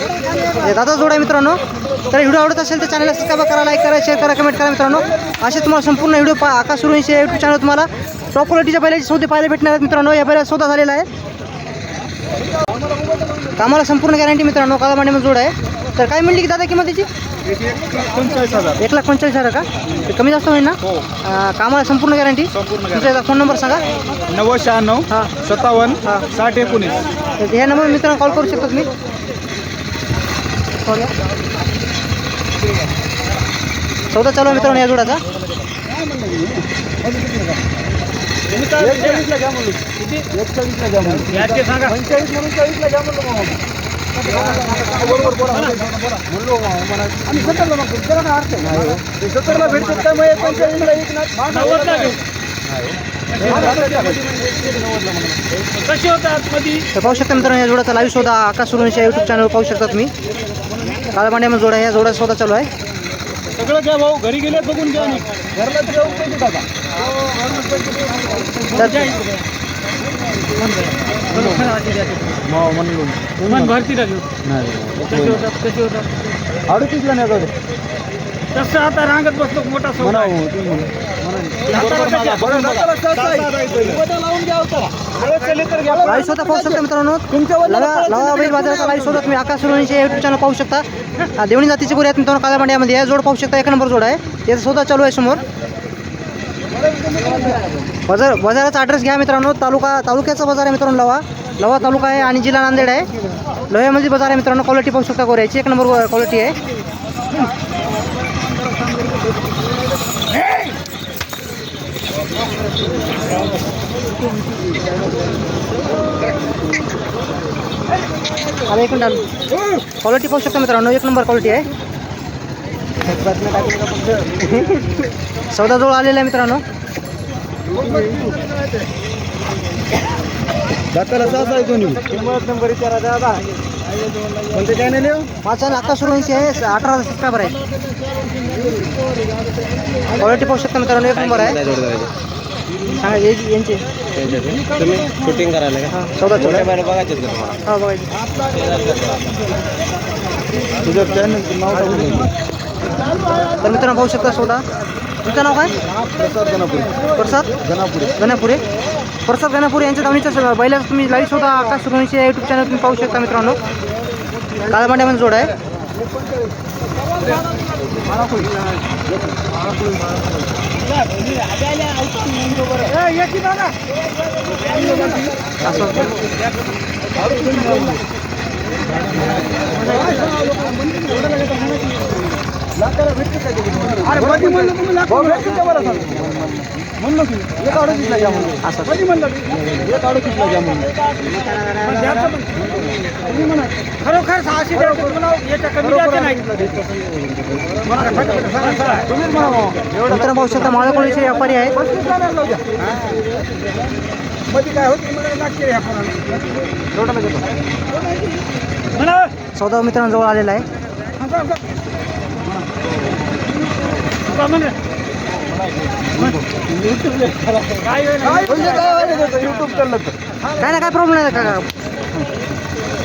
दादा जोड आहे मित्रांनो. तर व्हिडिओ आवडत असेल तर चॅनलला सबस्क्राईब करा लाईक करा शेअर करा कमेंट करा मित्रांनो. असे तुम्हाला संपूर्ण व्हिडिओ पा आकाश सुरुंशी यूट्यूब चॅनल तुम्हाला. टॉप क्वालिटीच्या बैलाची सौदे पाहायला भेटणार आहेत मित्रांनो. या बैला स्वतः झालेला आहे. कामाला संपूर्ण गॅरंटी मित्रांनो काला मांडीमध्ये जोड आहे. तर काय म्हणली की दादा किंमत त्याची? एक लाख पंचेचाळीस हजार का? ते कमी जास्त होईल ना? हो. कामाला संपूर्ण गॅरंटी तुमचा फोन नंबर सांगा. नव्वद शहाण्णव हां. सत्तावन्न हां. साठ एकोणीस. तर ह्या नंबर मित्रांनो कॉल करू शकता तुम्ही. या. चौदा चालू आहे मित्रांनो या जोडाचा एकचाळीसला घ्या म्हणलो एकचाळीसला घ्या म्हणलो पंचेचाळीस म्हणून चाळीसला घ्या म्हणलो मामा बरोबर बोला म्हणलो मामा म्हणा आम्ही सत्तरला मागतो त्याला काय अर्थ आहे? ते सत्तरला भेटतात काय मग एक पंचेचाळीसला एक ना नव्वदला घेऊ कशी होतात मध्ये तर पाहू शकता मित्रांनो या जोडाचा लाईव्ह शोधा आकाश सुरुंच्या यूट्यूब चॅनल पाहू शकता तुम्ही. काळामांड्यामध्ये जोडा आहे, या जोडा शोधा चालू आहे. सगळं घ्या भाऊ घरी गेले बघून घ्या नाही घरला पैसे टाका तर मन भरती होतात कशी होतात? अडतीसला नाही तसं आता रांगत बसतो मोठा सोडा लाईव्ह स्वतः पाहू शकता मित्रांनो लवा बाजाराचा लाईव्ह तुम्ही आकाश सुरुंचे यूट्यूब चॅनल पाहू शकता देवणी जातीची गोरे आहेत मित्रांनो काळामांड्यामध्ये या जोड पाहू शकता एक नंबर जोड आहे याचा शोधा चालू आहे समोर बाजार बाजाराचा ॲड्रेस घ्या मित्रांनो तालुका तालुक्याचा बाजार आहे मित्रांनो लवा लवा तालुका आहे आणि जिल्हा नांदेड आहे. लोह्यामध्ये बाजार आहे मित्रांनो क्वालिटी पाहू शकता गोऱ्याची एक नंबर क्वालिटी आहे. आला एक मिनिट क्वालिटी पाहू शकता मित्रांनो एक नंबर क्वालिटी आहे. चौदा जवळ आलेला आहे मित्रांनो. दाताला आहे दोन्ही. नंबर विचारा दादा कोणते चॅनल आहे पाच आणि आकाश सुरुवांशी आहे अठरा हजार सबस्क्रायबर आहे. क्वालिटी पाहू शकता मित्रांनो एक नंबर आहे. सांगा याची- तुम्ही शूटिंग करायला का? हां चौदा चौदा बाहेर बघायचे का तुम्हाला? हा बघायची तुझं चॅनल नाव. तर मित्रांनो पाहू शकता चौदा तुमचं नाव काय? प्रसाद गणापुरी. प्रसाद? गणापुरी. गणापुरे. प्रसाद गणापुरे यांच्या धावणीच्या बैलाचं तुम्ही लाईव्ह शोधा आकाश सुरुवांशी यूट्यूब चॅनल तुम्ही पाहू शकता मित्रांनो. काळमांड्यामध्ये जोड आहे. अरे कधी म्हणलं तुम्ही लाख भेटतील बरं म्हणलं की एक अडतीसला घ्या म्हणलं असं कधी म्हणलं एक अडतीसला घ्या म्हणलं तुम्ही म्हणा खरोखर सहाशे याच्या कमी द्यायचं नाही. भाऊ. शकता व्यापारी आहेत. पस्तीसला नाही जाऊ द्या. मध्ये काय होत? लागते ह्या फोनाला टोटल घेतो म्हणा. चौदा मित्रांनो जवळ आलेला आहे. काय ना काय प्रॉब्लेम नाही का?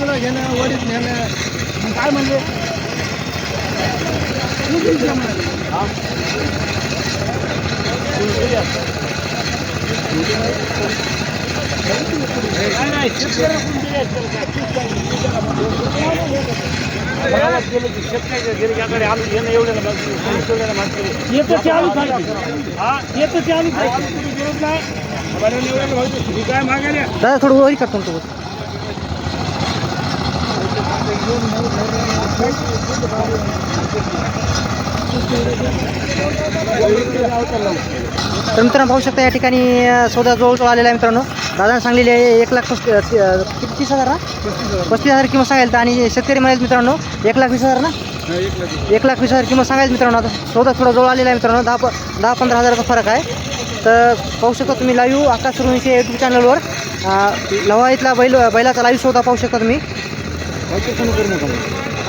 बाजूला घेणं वडीत नेणं. काय म्हणजे येतं चालू हा. येतं चालू काय मागायला? थोडं वरी करतो सोबत तर मित्रांनो पाहू शकता या ठिकाणी सौदा जवळजवळ आलेला आहे मित्रांनो. दादाने सांगलेली आहे एक लाख पस्तीस किती तीस हजार ना पस्तीस हजार किंमत सांगायला आणि शेतकरी म्हणाले मित्रांनो एक लाख वीस हजार ना? एक लाख वीस हजार किंमत सांगायला मित्रांनो आता सौदा थोडा जवळ आलेला आहे मित्रांनो दहा प दहा पंधरा हजाराचा फरक आहे. तर पाहू शकता तुम्ही लाईव्ह आकाश सुरुवातीच्या यूट्यूब चॅनलवर लवाईतला इथला बैल बैलाचा लाईव्ह सौदा पाहू शकता तुम्ही. फालतू फोन करू नका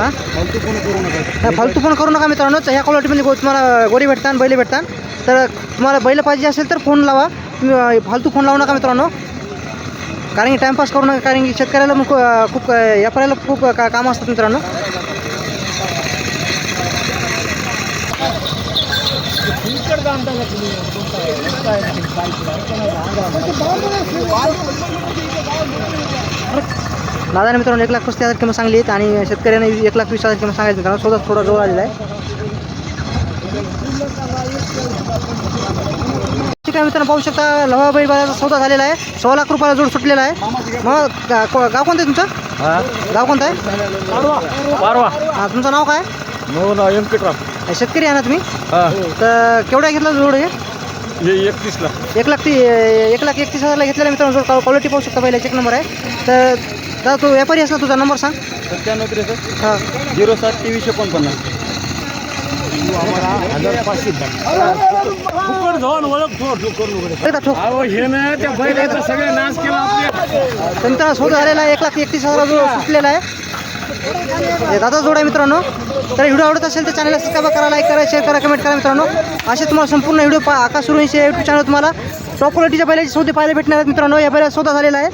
हां? फालतू फोन करू नका. नाही, फालतू फोन करू नका मित्रांनो. ह्या क्वालिटीमध्ये गो तुम्हाला गोरी भेटतात बैल भेटतात. तर तुम्हाला बैल पाहिजे असेल तर फोन लावा. तुम्ही फालतू फोन लावू नका मित्रांनो. कारण की टाईमपास करू नका कारण की शेतकऱ्याला मग खूप- व्यापाऱ्याला खूप का कामं असतात मित्रांनो. दादाने मित्रांनो एक लाख पस्तीस हजार किंमत सांगली आणि शेतकऱ्याने एक लाख वीस हजार किंमत सांगायचं मित्रांनो स्वतः थोडा जवळ आलेला आहे. ठीक आहे मित्रांनो पाहू शकता लवा बैल बाजाराचा सौदा झालेला आहे. सोळा लाख रुपयाला जोड सुटलेला आहे. मग गाव कोणतं आहे तुमचं? गाव कोणतं आहे? हां तुमचं नाव काय? व्यंकटराव शेतकरी आहे ना तुम्ही? हा. तर केवढ्या घेतला जोड हे? हे एकतीसला. एक लाख ती एक लाख एकतीस हजारला घेतलेला मित्रांनो जोड. क्वालिटी पाहू शकता पहिला एक नंबर आहे. तर दादा तू व्यापारी असला तुझा नंबर सांग. सत्त्याण्णव त्रेसष्ट. हां. झिरो सात तेवीस एकोणपन्नास हजार पाचशे एकदा ठोक. हे ना त्या बैलाचा सगळे नाश केला आपल्या तर मित्रांनो सौदा झालेला आहे एक लाख एकतीस हजार जो सुटलेला आहे. हे दादा जोड आहे मित्रांनो. तर व्हिडिओ आवडत असेल तर चॅनलला सबस्क्राईब करा लाईक करा शेअर करा कमेंट करा मित्रांनो. असे तुम्हाला संपूर्ण व्हिडिओ पा आकाश सुरुवातीचे यूट्यूब चॅनल तुम्हाला टॉप क्वालिटीच्या बैलाची सौदे पाहायला भेटणार आहेत मित्रांनो. या बैला सौदा झालेला आहे.